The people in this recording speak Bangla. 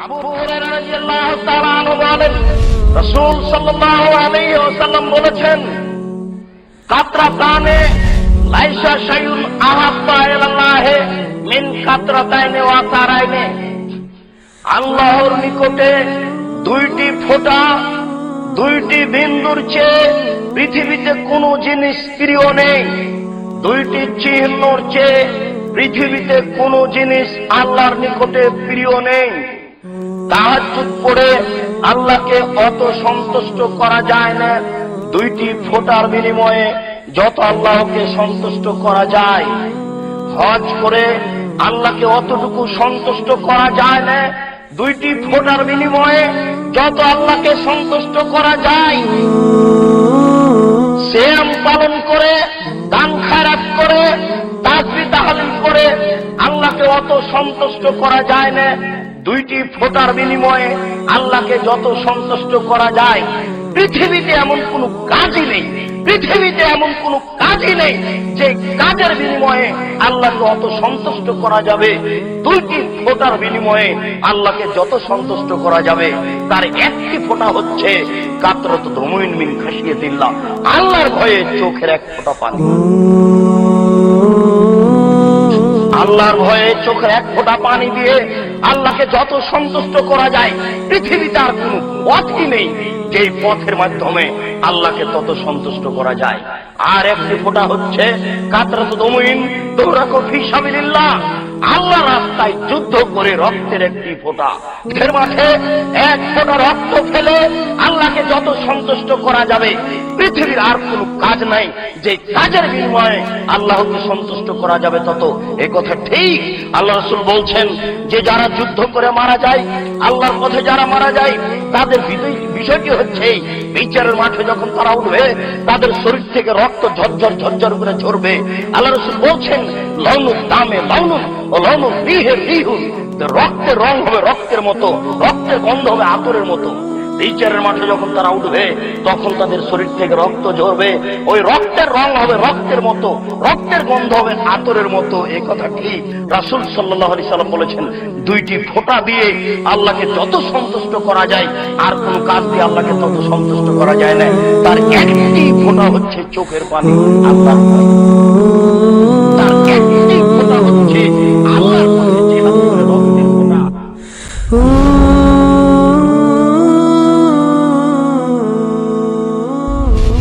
আবু হুরায়রা রাদিয়াল্লাহু তাআলা আনহু বলেন, রাসূল সাল্লাল্লাহু আলাইহি ওয়াসাল্লাম বলেছেন, কাতরা প্রাণে লাইসা শাইউন আহাব্বা ইলাল্লাহে মিন কাতরাতাইনে ওয়া তারাইনে আল্লাহর নিকটে দুইটি ফোঁটা, দুইটি বিন্দুর চেয়ে পৃথিবীতে কোনো জিনিস প্রিয় নেই। দুইটি চিহ্নর চেয়ে পৃথিবীতে কোনো জিনিস আল্লাহর নিকটে প্রিয় নেই। তাহাজুদ পড়ে আল্লাহকে অত সন্তুষ্ট করা যায় না। দুইটি ফোটার বিনিময়ে যত আল্লাহকে সন্তুষ্ট করা যায়, হজ করে আল্লাহকে অতটুকু সন্তুষ্ট করা যায় না। দুইটি ফোটার বিনিময়ে যত আল্লাহকে সন্তুষ্ট করা যায়, শ্যাম পালন করে, দান খারাপ করে, তাজবি তাহলিল করে আল্লাহকে অত সন্তুষ্ট করা যায় না। দুইটি ফোটার বিনিময়ে আল্লাহকে যত সন্তুষ্ট করা যায়, পৃথিবীতে এমন কোনো কাজই নেই, পৃথিবীতে এমন কোনো কাজই নেই যে কাজের বিনিময়ে আল্লাহকে অত সন্তুষ্ট করা যাবে। দুইটি ফোটার বিনিময়ে আল্লাহকে যত সন্তুষ্ট করা যাবে, তার একটি ফোঁটা হচ্ছে কাতরত দমইন মিন খাসিয়ে দিল্লাহ আল্লাহর ভয়ে চোখের এক ফোঁটা পানি। আল্লাহর ভয়ে চোখের এক ফোঁটা পানি দিয়ে আল্লাহকে যত সন্তুষ্ট করা যায়, পৃথিবীতে আর কোন পথই নেই। যে পথের মাধ্যমে আল্লাহকে তত সন্তুষ্ট করা যায়। আর একটি ফোটা হচ্ছে কাতরাত দমইন দৌড়াকো ফিসাবিল্লাহ আল্লাহ রাস্তায় যুদ্ধ করে রক্তের একটি ফোঁটা। মাঠে এক ফোঁটা রক্ত ফেলে আল্লাহকে যত সন্তুষ্ট করা যাবে পৃথিবীর আর কোনো কাজ নাই। যে কাজের বিনিময়ে আল্লাহকে সন্তুষ্ট করা যাবে তত এ কথা ঠিক। আল্লাহ রসুল বলছেন, যে যারা যুদ্ধ করে মারা যায়, আল্লাহর পথে যারা মারা যায়, তাদের বিষয়টি হচ্ছে বিচারের মাঠে যখন তারা উঠবে, তাদের শরীর থেকে রক্ত ঝরঝর ঝরঝর করে ঝরবে। আল্লাহ রসুল বলছেন লৌনুন দামে লৌনুন ও লৌনুন রিহে রিহুন রক্তের রং হবে রক্তের মতো, রক্তের গন্ধ হবে আতরের মতো। বিচারের মাঠে যখন তারা উঠবে, তখন তাদের শরীর থেকে রক্ত ঝরবে। ওই রক্তের রং হবে রক্তের মতো, রক্তের গন্ধ হবে আতরের মতো। এ কথা ঠিক রাসুল সাল্লাহ আলি সাল্লাম বলেছেন, দুইটি ফোঁটা দিয়ে আল্লাহকে যত সন্তুষ্ট করা যায়, আর কোন কাজ দিয়ে আল্লাহকে তত সন্তুষ্ট করা যায় না। তার একটি ফোঁটা হচ্ছে চোখের পানি আল্লাহ